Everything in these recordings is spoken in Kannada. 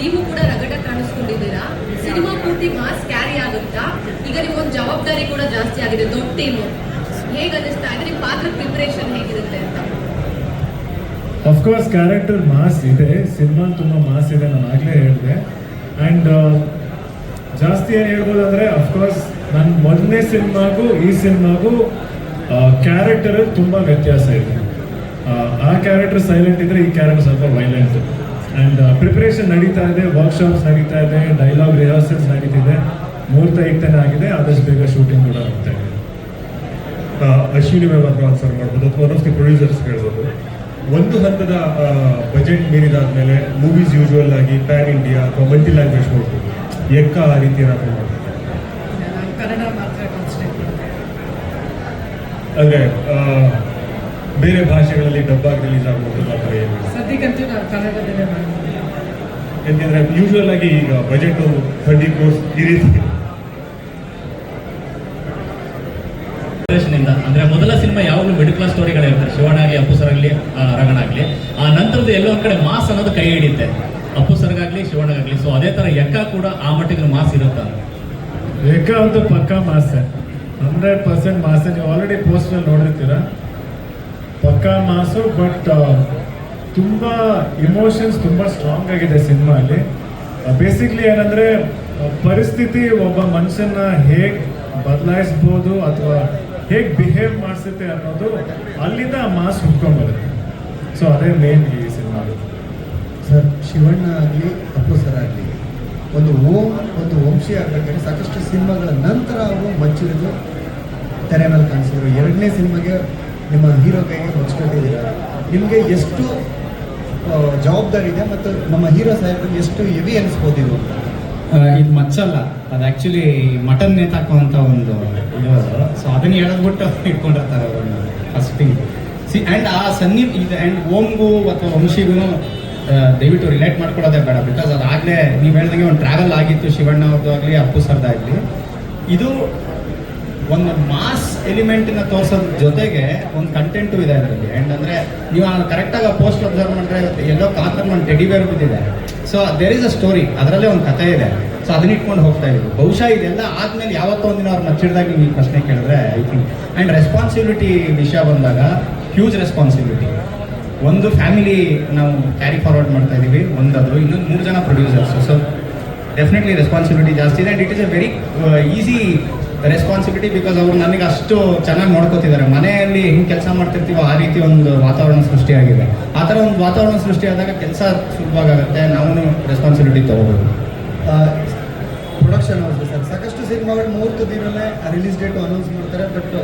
ನೀವು ಕೂಡ ರಗಡ ಕಾಣಿಸ್ಕೊಂಡಿದ್ದೀರಾ? ಸಿನಿಮಾ ಪೂರ್ತಿ ಮಾಸ್ ಕ್ಯಾರಿ ಆಗುತ್ತಾ? ಈಗ ನಿಮ್ಗೊಂದು ಜವಾಬ್ದಾರಿ ಕೂಡ ಜಾಸ್ತಿ ಆಗಿದೆ ದೊಡ್ಡ ಟೀಮು ಹೇಗೆ ಅನಿಸ್ತಾ ಇದೆ? ನಿಮ್ಮ ಪಾತ್ರ ಪ್ರಿಪರೇಷನ್ ಹೇಗಿರುತ್ತೆ ಅಂತ? ಅಫ್ಕೋರ್ಸ್ ಕ್ಯಾರೆಕ್ಟರ್ ಮಾಸ್ ಇದೆ. ಸಿನಿಮಾ ತುಂಬ ಮಾಸ್ ಇದೆ ನಾನು ಆಗಲೇ ಹೇಳಿದೆ. ಆ್ಯಂಡ್ ಜಾಸ್ತಿ ಏನು ಹೇಳ್ಬೋದು ಅಂದರೆ ಅಫ್ಕೋರ್ಸ್ ನನ್ನ ಮೊದಲನೇ ಸಿನಿಮಾಗೂ ಈ ಸಿನಿಮಾಗೂ ಕ್ಯಾರೆಕ್ಟರ್ ತುಂಬ ವ್ಯತ್ಯಾಸ ಇದೆ. ಆ, ಆ ಕ್ಯಾರೆಕ್ಟರ್ ಸೈಲೆಂಟ್ ಇದ್ದರೆ ಈ ಕ್ಯಾರೆಕ್ಟರ್ ಸ್ವಲ್ಪ ವೈಲೆಂಟ್ ಆ್ಯಂಡ್ ಪ್ರಿಪ್ರೇಷನ್ ನಡೀತಾ ಇದೆ ವರ್ಕ್ಶಾಪ್ಸ್ ನಡೀತಾ ಇದೆ ಡೈಲಾಗ್ ರಿಹರ್ಸಲ್ಸ್ ನಡೀತಿದೆ ಮುಹೂರ್ತ ಈಗ್ತಾನೆ ಆಗಿದೆ ಆದಷ್ಟು ಬೇಗ ಶೂಟಿಂಗ್ ಕೂಡ ಆಗ್ತಾ ಇದೆ. ಅಶ್ವಿನಿ ಮ್ಯಾಮ್ ಹತ್ರ ಆನ್ಸರ್ ಮಾಡ್ಬೋದು ಅಥವಾ ಒನ್ ಆಫ್ ದಿ ಪ್ರೊಡ್ಯೂಸರ್ಸ್ ಹೇಳ್ಬೋದು ಒಂದು ಹಂತದ ಬಜೆಟ್ ಮೀರಿದಾದ್ಮೇಲೆ ಮೂವೀಸ್ ಯೂಶುವಲ್ ಆಗಿ ಪ್ಯಾನ್ ಇಂಡಿಯಾ ಅಥವಾ ಮಲ್ಟಿ ಲ್ಯಾಂಗ್ವೇಜ್ ನೋಡ್ಬೋದು. ಎಕ್ಕ ಆ ರೀತಿ ಏನಾದರೂ ಮಾಡ್ಬೋದು? ಅಂದರೆ ಬೇರೆ ಭಾಷೆಗಳಲ್ಲಿ ಡಬ್ಬಾಗಿ ರಿಲೀಸ್ ಆಗ್ಬೋದು ಆ ಥರ ಏನು ಸದ್ಯಕ್ಕಂತೂ ನಾವು ಕನ್ನಡದಲ್ಲೇ ಯಾಕೆಂದರೆ ಯೂಶುವಲ್ ಆಗಿ ಈಗ ಬಜೆಟ್ ಥರ್ಟಿ ಕೋರ್ಸ್ ಈ ರೀತಿ. ಅಂದ್ರೆ ಮೊದಲ ಸಿನಿಮಾ ಯಾವಾಗಲೂ ಮಿಡ್ ಕ್ಲಾಸ್ ಸ್ಟೋರಿಗಳೇ ಇರ್ತಾರೆ ಶಿವಣ್ಣ ಆಗಲಿ ಅಪ್ಪು ಸರ್ ಆಗಲಿ ರಂಗಣ ಆಗಲಿ. ಆ ನಂತರದ ಎಲ್ಲೋ ಒಂದ್ ಕಡೆ ಮಾಸ್ ಅನ್ನೋದು ಕೈ ಹಿಡಿಯುತ್ತೆ. ಅಪ್ಪು ಸರಗಾಗ್ಲಿ ಶಿವಣ್ಣ ಆಗಲಿ. ಸೊ ಅದೇ ತರ ಎಕ್ಕ ಕೂಡ ಆ ಮಟ್ಟಿಗೆ ಮಾಸ್ ಇರುತ್ತ? ಎಕ್ಕ ಅಂತೂ ಪಕ್ಕಾ ಸರ್ ಹಂಡ್ರೆಡ್ ಪರ್ಸೆಂಟ್ ಮಾಸ್. ನೀವು ಆಲ್ರೆಡಿ ಪೋಸ್ಟಲ್ಲಿ ನೋಡಿರ್ತೀರ? ಪಕ್ಕಾ ಮಾಸು ಬಟ್ ತುಂಬ ಇಮೋಷನ್ಸ್ ತುಂಬ ಸ್ಟ್ರಾಂಗ್ ಆಗಿದೆ ಸಿನಿಮಾಲಿ. ಬೇಸಿಕ್ಲಿ ಏನಂದರೆ ಪರಿಸ್ಥಿತಿ ಒಬ್ಬ ಮನುಷ್ಯನ ಹೇಗೆ ಬದಲಾಯಿಸ್ಬೋದು ಅಥವಾ ಹೇಗೆ ಬಿಹೇವ್ ಮಾಡಿಸುತ್ತೆ ಅನ್ನೋದು ಅಲ್ಲಿಂದ ಆ ಮಾಸ್ ಹುಡ್ಕೊಂಡ್ಬರುತ್ತೆ ಸೊ ಅದೇ ಮೇನ್ ಈ ಸಿನಿಮಾ ಸರ್, ಶಿವಣ್ಣ ಆಗಲಿ, ಅಪ್ಪು ಸರ್ ಆಗಲಿ, ಒಂದು ಓಂ, ಒಂದು ವಂಶಿ ಆಗ್ಬೇಕಾದ್ರೆ ಸಾಕಷ್ಟು ಸಿನಿಮಾಗಳ ನಂತರ ಅವರು ಮಚ್ಚಿರೋದು ತೆರೆ ಮೇಲೆ ಕಾಣಿಸಿದ್ರು. ಎರಡನೇ ಸಿನಿಮಾಗೆ ನಿಮ್ಮ ಹೀರೋ ಕೈಗೆ ಮಚ್ಕೊಂಡಿದ್ದೀರ? ನಿಮಗೆ ಎಷ್ಟು ಜವಾಬ್ದಾರಿ ಇದೆ ಮತ್ತು ನಮ್ಮ ಹೀರೋ ಸಾಹೇಬ್ ಎಷ್ಟು ಹೆವಿ ಅನಿಸ್ಬೋದು ಇದು? ಇದು ಮಚ್ಚಲ್ಲ. ಅದು ಆ್ಯಕ್ಚುಲಿ ಮಟನ್ ನೇತಾಕುವಂಥ ಒಂದು ಸೊ ಅದನ್ನ ಹೇಳದ್ಬಿಟ್ಟು ಇಟ್ಕೊಂಡಿರ್ತಾರೆ ಅವರು ಫಸ್ಟ್ ಥಿಂಗ್ ಸಿ ಆ್ಯಂಡ್ ಆ ಸನ್ನಿ, ಇದು ಆ್ಯಂಡ್ ಓಮ್ಗೂ ಅಥವಾ ವಂಶಿಗೂ ದಯವಿಟ್ಟು ರಿಲೇಟ್ ಮಾಡ್ಕೊಳ್ಳೋದೇ ಬೇಡ. ಬಿಕಾಸ್ ಅದಾಗಲೇ, ನೀವು ಹೇಳ್ದಂಗೆ ಒಂದು ಟ್ರಾವೆಲ್ ಆಗಿತ್ತು ಶಿವಣ್ಣ ಅವ್ರದ್ದು ಆಗಲಿ, ಅಪ್ಪು ಸರ್ದಾಗಲಿ ಇದು ಒಂದು ಮಾಸ್ ಎಲಿಮೆಂಟ್ನ ತೋರ್ಸೋದ್ರ ಜೊತೆಗೆ ಒಂದು ಕಂಟೆಂಟು ಇದೆ ಅದರಲ್ಲಿ. ಆ್ಯಂಡ್ ಅಂದರೆ ನೀವು ಕರೆಕ್ಟಾಗಿ ಆ ಪೋಸ್ಟ್ ಅಬ್ಸರ್ವ್ ಮಾಡಿದ್ರೆ ಎಲ್ಲೋ ಕಾತರ್ ಒಂದು ಟೆಡಿ ಬೇರ್ ಬಿದ್ದಿದೆ. So there is a story ಅದರಲ್ಲೇ ಒಂದು ಕಥೆ ಇದೆ. ಸೊ ಅದನ್ನ ಇಟ್ಕೊಂಡು ಹೋಗ್ತಾ ಇದ್ದೀವಿ ಬಹುಶಃ ಇದೆಲ್ಲ ಆದ್ಮೇಲೆ ಯಾವತ್ತೋ ಒಂದಿನ ಅವ್ರು ಮಚ್ಚಿಡ್ದಾಗ ನೀವು ಪ್ರಶ್ನೆ ಕೇಳಿದ್ರೆ ಐ ಥಿಂಕ್ ಆ್ಯಂಡ್ ರೆಸ್ಪಾನ್ಸಿಬಿಲಿಟಿ ವಿಷಯ ಬಂದಾಗ ಹ್ಯೂಜ್ ರೆಸ್ಪಾನ್ಸಿಬಿಲಿಟಿ ಒಂದು ಫ್ಯಾಮಿಲಿ ನಾವು ಕ್ಯಾರಿ ಫಾರ್ವರ್ಡ್ ಮಾಡ್ತಾ ಇದ್ದೀವಿ ಒಂದದು ಇನ್ನೊಂದು ಮೂರು ಜನ ಪ್ರೊಡ್ಯೂಸರ್ಸ್ ಸೊ ಡೆಫಿನೆಟ್ಲಿ ರೆಸ್ಪಾನ್ಸಿಬಿಲಿಟಿ ಜಾಸ್ತಿ ಇದೆ. And it is a very easy responsibility because ಅವ್ರು ನನಗೆ ಅಷ್ಟು ಚೆನ್ನಾಗಿ ನೋಡ್ಕೋತಿದ್ದಾರೆ. ಮನೆಯಲ್ಲಿ ಹೆಂಗೆ ಕೆಲಸ ಮಾಡ್ತಿರ್ತೀವೋ ಆ ರೀತಿ ಒಂದು ವಾತಾವರಣ ಸೃಷ್ಟಿಯಾಗಿದೆ ಆ ಥರ ಒಂದು ವಾತಾವರಣ ಸೃಷ್ಟಿಯಾದಾಗ ಕೆಲಸ ಸುಲಭವಾಗುತ್ತೆ ನಾವು ರೆಸ್ಪಾನ್ಸಿಬಿಲಿಟಿ ತಗೋಬೋದು ಪ್ರೊಡಕ್ಷನ್ ಹೌಸ್ ಸರ್. ಸಾಕಷ್ಟು ಸಿನಿಮಾಗಳು ಮೂವತ್ತು ದಿನಲ್ಲೇ ರಿಲೀಸ್ ಡೇಟ್ ಅನೌನ್ಸ್ ಮಾಡ್ತಾರೆ ಬಟ್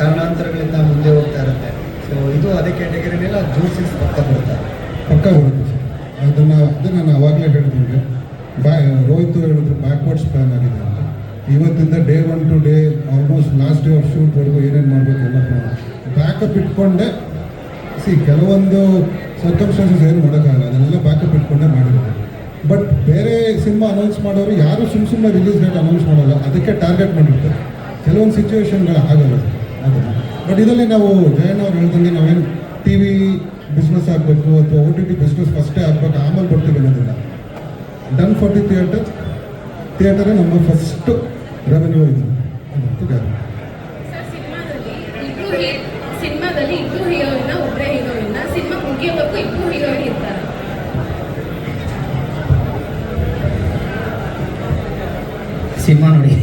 ಕಾರಣಾಂತರಗಳಿಂದ ಮುಂದೆ ಹೋಗ್ತಾ ಇರುತ್ತೆ. ಸೊ ಇದು ಅದೇ ಕ್ಯಾಟಗರಿನೆಲ್ಲ ಜೂನ್ ಸಿಕ್ಸ್ ಪಕ್ಕ ಬರುತ್ತೆ ಪಕ್ಕ ಬರುತ್ತೆ ಸರ್. ಅದನ್ನು ಅದನ್ನು ನಾನು ಅವಾಗಲೇ ಹೇಳಿದ್ದೀನಿ ಬ್ಯಾ ರೋಹಿತ್ ಹೇಳಿದ್ರು ಬ್ಯಾಕ್ವರ್ಡ್ಸ್ ಪ್ಲಾನ್ ಆಗಿದೆ ಇವತ್ತಿಂದ day one to day almost last day of ಶೂಟ್ವರೆಗೂ ಏನೇನು ಮಾಡಬೇಕು ಎಲ್ಲ ಪ್ಲಾನ್ ಬ್ಯಾಕಪ್ ಇಟ್ಕೊಂಡೆ ಸಿ ಕೆಲವೊಂದು ಸರ್ಕಮ್ಸ್ಟಾನ್ಸಸ್ ಏನು ಮಾಡೋಕ್ಕಾಗಲ್ಲ ಅದನ್ನೆಲ್ಲ ಬ್ಯಾಕಪ್ ಇಟ್ಕೊಂಡೆ ಮಾಡಿರೋದು. ಬಟ್ ಬೇರೆ ಸಿನಿಮಾ ಅನೌನ್ಸ್ ಮಾಡೋರು ಯಾರು ಸುಮ್ಮ ಸುಮ್ಮನೆ ರಿಲೀಸ್ ಡೇಟ್ ಅನೌನ್ಸ್ ಮಾಡಲ್ಲ, ಅದಕ್ಕೆ ಟಾರ್ಗೆಟ್ ಮಾಡಿರ್ತಾರೆ ಕೆಲವೊಂದು ಸಿಚುವೇಶನ್ಗಳು ಆಗಲ್ಲ ಅದನ್ನು. ಬಟ್ ಇದರಲ್ಲಿ ನಾವು ಜಯಣ್ಣ ಅವ್ರು ಹೇಳ್ದಂಗೆ ನಾವೇನು ಟಿ ವಿ ಬಿಸ್ನೆಸ್ ಆಗಬೇಕು ಅಥವಾ ಓ ಟಿ ಟಿ ಬಿಸ್ನೆಸ್ ಫಸ್ಟೇ ಆಗಬೇಕು, ಆಮೇಲೆ ಬರ್ತೀವಿ ಅನ್ನೋದಿಲ್ಲ. ಡನ್ ಫಾರ್ ದಿ ಥಿಯೇಟರ್ ಥಿಯೇಟರೇ ನಮ್ಮ ಫಸ್ಟ್ ರೆವೆನ್ಯೂ ಆಯಿತು ಸಿನಿಮಾದಲ್ಲಿ ಇಬ್ರು ಹೀರೋಯಿನ್ ಒಬ್ಬರೇ ಹೀರೋಯಿನ್ ಸಿನಿಮಾ ಮುಗಿಯೋವರೆಗೂ ಇಬ್ರು ಹೀರೋಯಿನ್ ಇರ್ತಾರೆ. ಸಿನಿಮಾ ನೋಡಿ.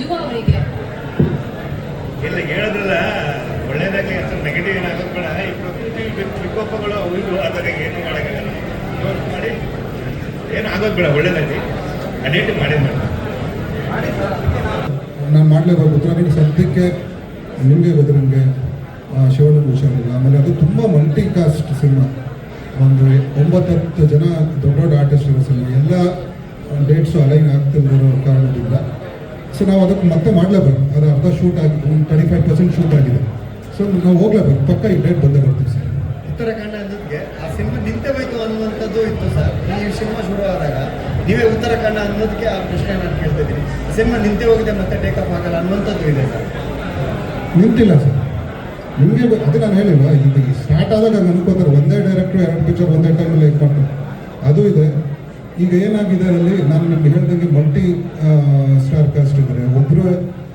ಯುವ ಅವರಿಗೆ. ಇಲ್ಲ ಹೇಳಿದ್ರಲ್ಲ ಒಳ್ಳೇದಾಗಿ ಅಷ್ಟು ನೆಗೆಟಿವ್ ಏನಾಗೋದು ಬೇಡ. ಈ ಪ್ರಕೃತಿ ವಿಕ್- ವಿಕೋಪಗಳು ಅವು ಇವು ಅದಾಗ ಏನು ಮಾಡೋಕ್ಕಾಗಲ್ಲ. ಯೋಚ್ನೆ ಮಾಡಿ. ಏನು ಆಗೋದು ಬೇಡ ಒಳ್ಳೇದಾಗಿ ಅದೇಟಿ ಮಾಡೇ ಮಾಡಿ. ನಾನು ಮಾಡಲೇಬೇಕು ಸದ್ಯಕ್ಕೆ ನಿಮಗೆ ಗೊತ್ತು ನನಗೆ ಶಿವಣ್ಣ ಹುಷಾರಿಲ್ಲ ಆಮೇಲೆ ಅದು ತುಂಬ ಮಲ್ಟಿ ಕಾಸ್ಟ್ ಸಿನಿಮಾ. ಒಂದು ಒಂಬತ್ತತ್ತು ಜನ ದೊಡ್ಡ ದೊಡ್ಡ ಆರ್ಟಿಸ್ಟ್ ಇರೋ ಸಿನಿಮಾ. ಎಲ್ಲ ಡೇಟ್ಸು ಅಲೈನ್ ಆಗ್ತಿರೋ ಕಾರಣದಿಂದ. ಸೊ ನಾವು ಅದಕ್ಕೆ ಮತ್ತೆ ಮಾಡಲೇಬೇಕು ಅದು ಅರ್ಧ ಶೂಟ್ ಆಗಿ, ಒಂದು ಟ್ವೆಂಟಿ ಫೈವ್ ಪರ್ಸೆಂಟ್ ಶೂಟ್ ಆಗಿದೆ. ಸೊ ನಾವು ಹೋಗ್ಲೇಬೇಕು ಪಕ್ಕ ಈ ಡೇಟ್ ಬಂದೇ ಬರ್ತೀವಿ, ಸರ್. ಉತ್ತರಾಖಂಡ ಅನ್ನೋದಕ್ಕೆ ಆ ಸಿನಿಮಾ ನಿಂತಬೇಕು ಅನ್ನುವಂಥದ್ದು ಇತ್ತು ಸರ್. ಈ ಸಿನಿಮಾ ಆದಾಗ. ನೀವೇ ಉತ್ತರಾಖಂಡ ಅನ್ನೋದಕ್ಕೆ ಆ ಪ್ರಶ್ನೆ ನಾನು ಕೇಳ್ತಿದ್ದೀನಿ ಸಿನಿಮಾ ನಿಂತೆ ಹೋಗಿದೆ ಮತ್ತೆ ಟೇಕ್ ಅಪ್ ಆಗಲ್ಲ ಅನ್ನುವಂಥದ್ದು ಇದೆ ಸರ್. ನಿಂತಿಲ್ಲ ಸರ್. ನಿಮಗೆ ಅದು ನಾನು ಹೇಳಿಲ್ಲ. ಇದು ಸ್ಟಾರ್ಟ್ ಆದಾಗ ನಾನು ಅನ್ಕೋತಾರೆ. ಒಂದೇ ಡೈರೆಕ್ಟ್ರು ಎರಡು ಪಿಕ್ಚರ್ ಒಂದೇ ಟೈಮಲ್ಲಿ ಮಾಡ್ತಾರೆ ಅದು ಇದೆ. ಈಗ ಏನಾಗಿದೆ ಅಲ್ಲಿ? ನಾನು ನಿಮ್ಗೆ ಹೇಳ್ದಂಗೆ ಮಲ್ಟಿ ಸ್ಟಾರ್ ಕಾಸ್ಟ್ ಇದ್ದಾರೆ ಒಬ್ಬರು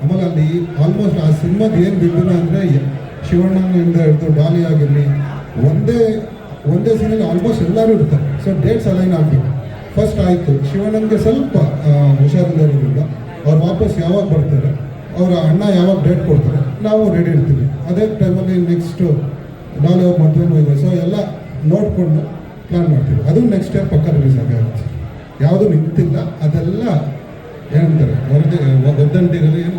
ಆಮೇಲೆ ಅಲ್ಲಿ ಆಲ್ಮೋಸ್ಟ್ ಆ ಸಿನಿಮಾದ ಏನು ಬಿದ್ದಿಲ್ಲ ಅಂದರೆ ಶಿವಣ್ಣನಿಂದ ಹಿಡಿದು ಡಾಲಿ ಆಗಿರಲಿ ಒಂದೇ ಒಂದೇ ಸೀನಲ್ಲಿ ಆಲ್ಮೋಸ್ಟ್ ಎಲ್ಲರೂ ಇರ್ತಾರೆ. ಸೊ ಡೇಟ್ಸ್ ಅಲೈನ್ ಆಗಬೇಕು ಫಸ್ಟ್ ಆಯಿತು. ಶಿವಣ್ಣನಿಗೆ ಸ್ವಲ್ಪ ಹುಷಾರಿಲ್ಲದ್ರಿಂದ ಅವ್ರು ವಾಪಸ್ ಯಾವಾಗ ಬರ್ತಾರೆ, ಅವರ ಅಣ್ಣ ಯಾವಾಗ ಡೇಟ್ ಕೊಡ್ತಾರೆ, ನಾವು ರೆಡಿ ಇರ್ತೀವಿ. ಅದೇ ಟೈಮಲ್ಲಿ ನೆಕ್ಸ್ಟು ಅವ್ರ ಮದುವೆನೂ ಇದೆ ಸೊ ಎಲ್ಲ ನೋಡಿಕೊಂಡು ಪ್ಲ್ಯಾನ್ ಮಾಡ್ತೀವಿ. ಅದು ನೆಕ್ಸ್ಟ್ ಇಯರ್ ಪಕ್ಕ ರಿಲೀಸ್ ಆಗೇ ಆಗುತ್ತೆ. ಯಾವುದು ನಿಂತಿಲ್ಲ, ಅದೆಲ್ಲ ಏನಂತಾರೆ, ವರದಿ ವದಂತಿಗಳು ಏನು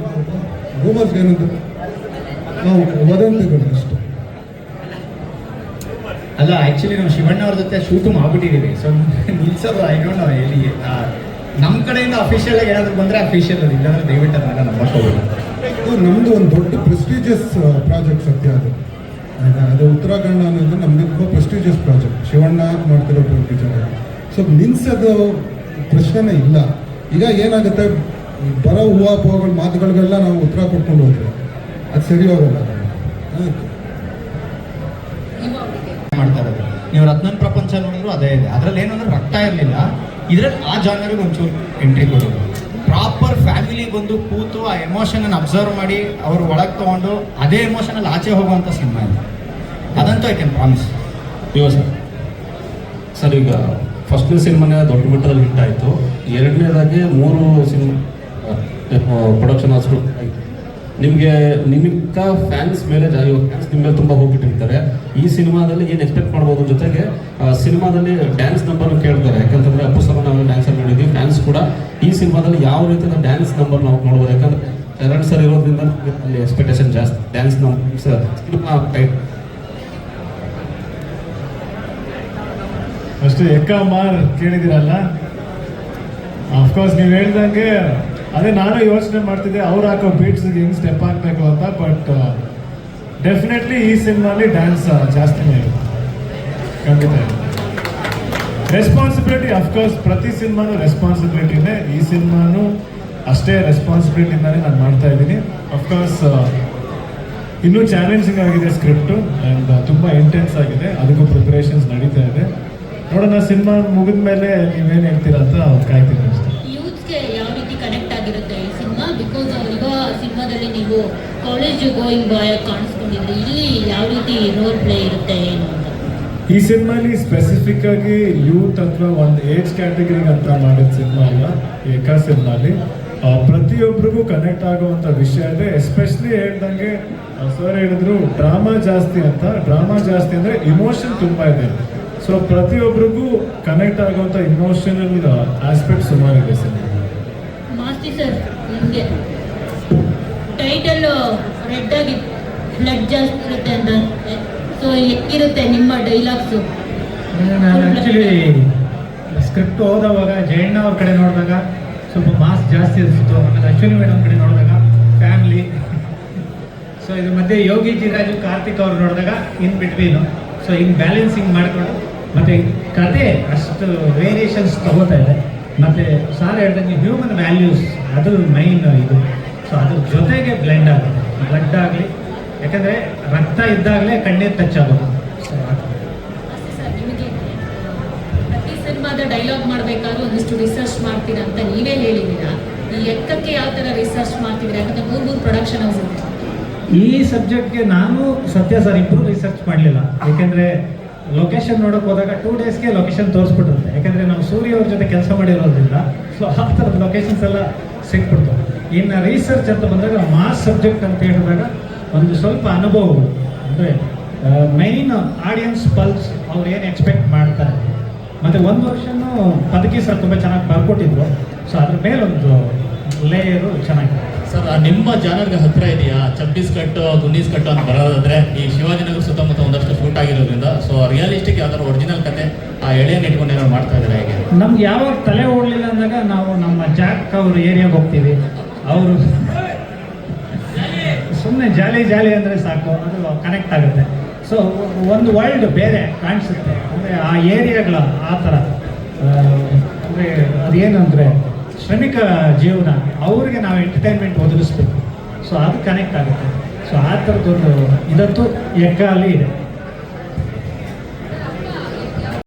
ರೂಮರ್ಸ್ ಏನಂತಾರೆ? ನಾವು ವದಂತಿಗಳು ಅಷ್ಟೇ. ಅಲ್ಲ ಆ್ಯಕ್ಚುಲಿ ನಾವು ಶಿವಣ್ಣ ಅವ್ರ ಜೊತೆ ಶೂಟು ಮಾಡ್ಬಿಟ್ಟಿದ್ದೀವಿ ಸೊ ನಿಲ್ಸೋದು ಐ ಡೋಂಟ್ ನೋ ಎಲ್ಲಿ ನಮ್ಮ ಕಡೆಯಿಂದ ಅಫಿಷಿಯಲ್ ಆಗಿ ಏನಾದ್ರು ಬಂದರೆ ಅಫಿಷಿಯಲ್ ಅದು. ಇಲ್ಲಾಂದ್ರೆ ದಯವಿಟ್ಟು ಅದನ್ನ ನಮ್ಮ ಇದು ನಮ್ಮದು ಒಂದು ದೊಡ್ಡ ಪ್ರೆಸ್ಟೀಜಿಯಸ್ ಪ್ರಾಜೆಕ್ಟ್ ಸತ್ಯ ಅದು? ಅದು ಉತ್ತರಾಖಂಡ ಅನ್ನೋದು ನಮ್ಮದು ತುಂಬ ಪ್ರೆಸ್ಟೀಜಿಯಸ್ ಪ್ರಾಜೆಕ್ಟ್ ಶಿವಣ್ಣ ಮಾಡ್ತಿರೋ ಪಿಕ್ಚರ್ ಸೊ ನಿಲ್ಸೋದು ಪ್ರಶ್ನೆನೇ ಇಲ್ಲ. ಈಗ ಏನಾಗುತ್ತೆ? ಬರೋ ಹೂವಾಪೋಗಳ ಮಾತುಗಳಿಗೆಲ್ಲ ನಾವು ಉತ್ತರ ಕೊಟ್ಕೊಂಡು ಹೋದ್ರೆ ಅದು ಸರಿ ಹೋಗಲ್ಲ ಮಾಡ್ತಾ ಇರೋದು. ನೀವು ರತ್ನನ್ ಪ್ರಪಂಚ ನೋಡಿದ್ರು ಅದೇ ಇದೆ. ಅದ್ರಲ್ಲಿ ಏನಂದ್ರೆ ರಕ್ತ ಇರಲಿಲ್ಲ. ಇದ್ರಲ್ಲಿ ಆ ಜಾನರಿಗೆ ಒಂಚೂರು ಎಂಟ್ರಿ ಕೊಡೋದು. ಪ್ರಾಪರ್ ಫ್ಯಾಮಿಲಿ ಬಂದು ಕೂತು ಆ ಎಮೋಷನ್ ಅನ್ನು ಅಬ್ಸರ್ವ್ ಮಾಡಿ ಅವರು ಒಳಗೆ ತಗೊಂಡು ಅದೇ ಎಮೋಷನಲ್ಲಿ ಆಚೆ ಹೋಗುವಂತ ಸಿನಿಮಾ ಇದೆ. ಅದಂತೂ ಐ ಕ್ಯಾನ್ ಪ್ರಾಮಿಸ್ ಇವ ಸರ್ ಸರ್ ಈಗ ಫಸ್ಟ್ನೇ ಸಿನಿಮಾನೇ ದೊಡ್ಡ ಮಟ್ಟದಲ್ಲಿ ಹಿಟ್ ಆಯಿತು. ಎರಡನೇದಾಗಿ ಮೂರು ಸಿನಿಮಾ ಪ್ರೊಡಕ್ಷನ್ ಹೌಸ್ಗಳು ನಿಮಗೆ ನಿಮಿತ್ತ ಫ್ಯಾನ್ಸ್ ಮೇಲೆ ಫ್ಯಾನ್ಸ್ ನಿಮ್ಮ ಮೇಲೆ ತುಂಬ ಹೋಗ್ಬಿಟ್ಟಿರ್ತಾರೆ. ಈ ಸಿನಿಮಾದಲ್ಲಿ ಏನು ಎಕ್ಸ್ಪೆಕ್ಟ್ ಮಾಡ್ಬೋದು ಜೊತೆಗೆ ಸಿನಿಮಾದಲ್ಲಿ ಡ್ಯಾನ್ಸ್ ನಂಬರ್ನ ಕೇಳ್ತಾರೆ. ಯಾಕಂತಂದರೆ ಅಪ್ಪು ಸಲ ನಾವು ಡ್ಯಾನ್ಸರ್ ನೋಡಿದ್ವಿ. ಫ್ಯಾನ್ಸ್ ಕೂಡ ಈ ಸಿನಿಮಾದಲ್ಲಿ ಯಾವ ರೀತಿಯ ಡ್ಯಾನ್ಸ್ ನಂಬರ್ ನಾವು ನೋಡ್ಬೋದು ಯಾಕಂದ್ರೆ ಚರಣ್ ಸರ್ ಇರೋದ್ರಿಂದ ಅಲ್ಲಿ ಎಕ್ಸ್ಪೆಕ್ಟೇಷನ್ ಜಾಸ್ತಿ. ಡ್ಯಾನ್ಸ್ ನಂಬರ್ ಸಿನಿಮಾ ಅಷ್ಟು, ಎಕ್ಕ, ಮಾರ್ ಕೇಳಿದಿರಲ್ಲ ಅಫ್ಕೋರ್ಸ್ ನೀವು ಹೇಳ್ದಂಗೆ ಅದೇ ನಾನು ಯೋಚನೆ ಮಾಡ್ತಿದ್ದೆ, ಅವ್ರು ಹಾಕೋ ಬೀಟ್ಸ್ಗೆ ಹೆಂಗ್ ಸ್ಟೆಪ್ ಹಾಕ್ಬೇಕು ಅಂತ ಬಟ್ ಡೆಫಿನೆಟ್ಲಿ ಈ ಸಿನಿಮಾಲಿ ಡ್ಯಾನ್ಸ್ ಜಾಸ್ತಿನೇ ಇದೆ. ಖಂಡಿತ ರೆಸ್ಪಾನ್ಸಿಬಿಲಿಟಿ ಅಫ್ಕೋರ್ಸ್ ಪ್ರತಿ ಸಿನಿಮಾನು ಇದೆ. ಈ ಸಿನಿಮಾನು ಅಷ್ಟೇ ರೆಸ್ಪಾನ್ಸಿಬಿಲಿಟಿಯಿಂದಾನೇ ನಾನು ಮಾಡ್ತಾ ಇದ್ದೀನಿ. ಅಫ್ಕೋರ್ಸ್ ಇನ್ನೂ ಚಾಲೆಂಜಿಂಗ್ ಆಗಿದೆ ಸ್ಕ್ರಿಪ್ಟು ಆ್ಯಂಡ್ ತುಂಬ ಇಂಟೆನ್ಸ್ ಆಗಿದೆ. ಅದಕ್ಕೂ ಪ್ರಿಪರೇಷನ್ಸ್ ನಡೀತಾ ಇದೆ. ನೋಡೋಣ, ಸಿನಿಮಾ ಮುಗಿದ ಮೇಲೆ ನೀವೇನು ಹೇಳ್ತೀರಾ ಅಂತ ಕಾಯ್ತೀನಿ ಅಷ್ಟೇ ಯೂತ್ಗೆ ಯಾವ ರೀತಿ ಕನೆಕ್ಟ್ ಆಗಿರುತ್ತೆ ಈ ಸಿನಿಮಾ ಬಿಕಾಸ್ ಈಗ ನೀವು ಕಾಲೇಜ್ ಗೋಯಿಂಗ್ ಬಾಯ್ ಕಾಣಿಸ್ಕೊಂಡಿದ್ರೆ ಇಲ್ಲಿ ಯಾವ ರೀತಿ ರೋಲ್ ಪ್ಲೇ ಇರುತ್ತೆ ಏನು ಈ ಸಿನಿಮಾಲಿ ಸ್ಪೆಸಿಫಿಕ್ ಆಗಿ ಯೂತ್ ಅಥವಾ ಒಂದು ಏಜ್ ಕ್ಯಾಟಗರಿಗೆ ಅಂತ ಮಾಡಿದ ಸಿನಿಮಾ ಅಲ್ಲ ಏಕಾ ಸಿನಿಮಾಲಿ. ಪ್ರತಿಯೊಬ್ಬರಿಗೂ ಕನೆಕ್ಟ್ ಆಗುವಂಥ ವಿಷಯ ಇದೆ. ಎಸ್ಪೆಷಲಿ ಹೇಳ್ದಂಗೆ ಸರ್ ಹೇಳಿದ್ರು ಡ್ರಾಮಾ ಜಾಸ್ತಿ ಅಂತ. ಡ್ರಾಮಾ ಜಾಸ್ತಿ ಅಂದರೆ ಇಮೋಷನ್ ತುಂಬ ಇದೆ. ಸೊ ಪ್ರತಿಯೊಬ್ಬರಿಗೂ ಕನೆಕ್ಟ್ ಆಗುವಂಥ ಇಮೋಷನಲ್ ಆಸ್ಪೆಕ್ಟ್ ಸುಮಾರಿದೆ ಸಿನಿಮಾ ನಿಮಗೆ ರೆಡ್ ಆಗಿ ಬ್ಲಡ್ ಜಾಸ್ತಿ ಇರುತ್ತೆ. ಅಂತ ಸೊ ಇರುತ್ತೆ ನಿಮ್ಮ ಡೈಲಾಗ್ಸು ನಾನು ಆ್ಯಕ್ಚುಲಿ ಸ್ಕ್ರಿಪ್ಟ್ ಓದೋವಾಗ ಜಯಣ್ಣ ಅವ್ರ ಕಡೆ ನೋಡಿದಾಗ ಸ್ವಲ್ಪ ಮಾಸ್ ಜಾಸ್ತಿ ಅನಿಸ್ತು ಆಮೇಲೆ ಅಶ್ವಿನಿ ಮೇಡಮ್ ಕಡೆ ನೋಡಿದಾಗ ಫ್ಯಾಮಿಲಿ ಸೊ ಇದ್ರ ಮಧ್ಯೆ ಯೋಗಿ ಜಿರಾಜು ಕಾರ್ತಿಕ್ ಅವ್ರು ನೋಡಿದಾಗ in between so in balancing ಮಾಡಿಕೊಂಡು ಮತ್ತು ಕತೆ ಅಷ್ಟು ವೇರಿಯೇಷನ್ಸ್ ತಗೋತಾ ಇದೆ ಮತ್ತು ಸಾರ್ ಹೇಳ್ದಂಗೆ ಹ್ಯೂಮನ್ ವ್ಯಾಲ್ಯೂಸ್ ಅದು ಮೈನ್ ಇದು. ಸೊ ಅದ್ರ ಜೊತೆಗೆ ಬ್ಲೆಂಡ್ ಆಗುತ್ತೆ. ಬ್ಲಡ್ ಆಗಲಿ ಯಾಕಂದರೆ ರಕ್ತ ಇದ್ದಾಗಲೇ ಕಣ್ಣೀರು ಟಚ್ ಆಗೋದು ಸೊ ಪ್ರತಿ ಸಿನಿಮಾದ ಡೈಲಾಗ್ ಮಾಡಬೇಕಾದ್ರೂ ಒಂದಿಷ್ಟು ರಿಸರ್ಚ್ ಮಾಡ್ತೀರಾ ಅಂತ ನೀವೇ ಹೇಳಿದ್ದೀರಾ? ಈ ಎಕ್ಕಕ್ಕೆ ಯಾವ ಥರ ರಿಸರ್ಚ್ ಮಾಡ್ತಿದ್ದೀರಾ ಯಾಕಂದ್ರೆ ಮೂರು ಮೂರು ಪ್ರೊಡಕ್ಷನ್ ಹೌಸ್ ಇದೆ ಈ ಸಬ್ಜೆಕ್ಟ್ಗೆ ನಾನು ಸತ್ಯ ಸರ್ ಇಬ್ಬರು ರಿಸರ್ಚ್ ಮಾಡಲಿಲ್ಲ. ಯಾಕೆಂದರೆ ಲೊಕೇಶನ್ ನೋಡೋಕೆ ಹೋದಾಗ ಟೂ ಡೇಸ್ಗೆ ಲೊಕೇಶನ್ ತೋರಿಸ್ಬಿಟ್ಟಿರುತ್ತೆ. ಯಾಕೆಂದರೆ ನಾವು ಸೂರ್ಯ ಅವ್ರ ಜೊತೆ ಕೆಲಸ ಮಾಡಿರೋದ್ರಿಂದ ಸೊ ಆ ಥರದ ಲೊಕೇಶನ್ಸ್ ಎಲ್ಲ ಸಿಕ್ಬಿಡ್ತು ಇನ್ನು ರಿಸರ್ಚ್ ಅಂತ ಬಂದಾಗ ಮಾಸ್ ಸಬ್ಜೆಕ್ಟ್ ಅಂತ ಹೇಳಿದಾಗ ಒಂದು ಸ್ವಲ್ಪ ಅನುಭವ ಅಂದರೆ ಮೈನ್ ಆಡಿಯನ್ಸ್ ಪಲ್ಸ್ ಅವ್ರು ಏನು ಎಕ್ಸ್ಪೆಕ್ಟ್ ಮಾಡ್ತಾರೆ. ಮತ್ತು ಒಂದು ವರ್ಷನೂ ಪದಕಿ ಸರ್ ತುಂಬ ಚೆನ್ನಾಗಿ ಬರ್ಕೊಟ್ಟಿದ್ರು. ಸೊ ಅದ್ರ ಮೇಲೊಂದು ಲೇಯರು ಚೆನ್ನಾಗಿದೆ. ಸರ್ ಆ ನಿಮ್ಮ ಜಾನರ್ಗೆ ಹತ್ತಿರ ಇದೆಯಾ? ಚಬ್ಬಿಸ್ ಕಟ್ಟು ಗುನ್ನೀಸ್ ಕಟ್ಟು ಅಂತ ಬರೋದಾದ್ರೆ ಈ ಶಿವಾಜಿನಗರ ಸುತ್ತಮುತ್ತ ಒಂದಷ್ಟು ಶೂಟ್ ಆಗಿರೋದ್ರಿಂದ. ಸೊ ರಿಯಲಿಸ್ಟಿಕ್ ಯಾವ್ದಾದ್ರು ಒರಿಜಿನಲ್ ಕತೆ ಆ ಎಳೆಯನ್ನು ಇಟ್ಕೊಂಡು ಏನಾದ್ರು ಮಾಡ್ತಾ ಇದ್ದಾರೆ ಹೇಗೆ? ನಮ್ಗೆ ಯಾವಾಗ ತಲೆ ಓಡಲಿಲ್ಲ ಅಂದಾಗ ನಾವು ನಮ್ಮ ಜಾಕ್ ಅವ್ರ ಏರಿಯಾಗೆ ಹೋಗ್ತೀವಿ. ಅವರು ಸುಮ್ಮನೆ ಜಾಲಿ ಜಾಲಿ ಅಂದರೆ ಸಾಕು, ಅದು ಕನೆಕ್ಟ್ ಆಗುತ್ತೆ. ಸೊ ಒಂದು ವರ್ಲ್ಡ್ ಬೇರೆ ಕಾಣಿಸುತ್ತೆ. ಅಂದರೆ ಆ ಏರಿಯಾಗಳ ಆ ಥರ. ಅಂದರೆ ಅದೇನಂದರೆ ಶ್ರಮಿಕ ಜೀವನ, ಅವ್ರಿಗೆ ನಾವು ಎಂಟರ್ಟೈನ್ಮೆಂಟ್ ಒದಗಿಸ್ಬೇಕು. ಸೊ ಅದು ಕನೆಕ್ಟ್ ಆಗುತ್ತೆ. ಸೊ ಆ ಥರದ್ದೊಂದು ಇದಂತೂ ಎಗ್ಗಾಲಿ ಇದೆ.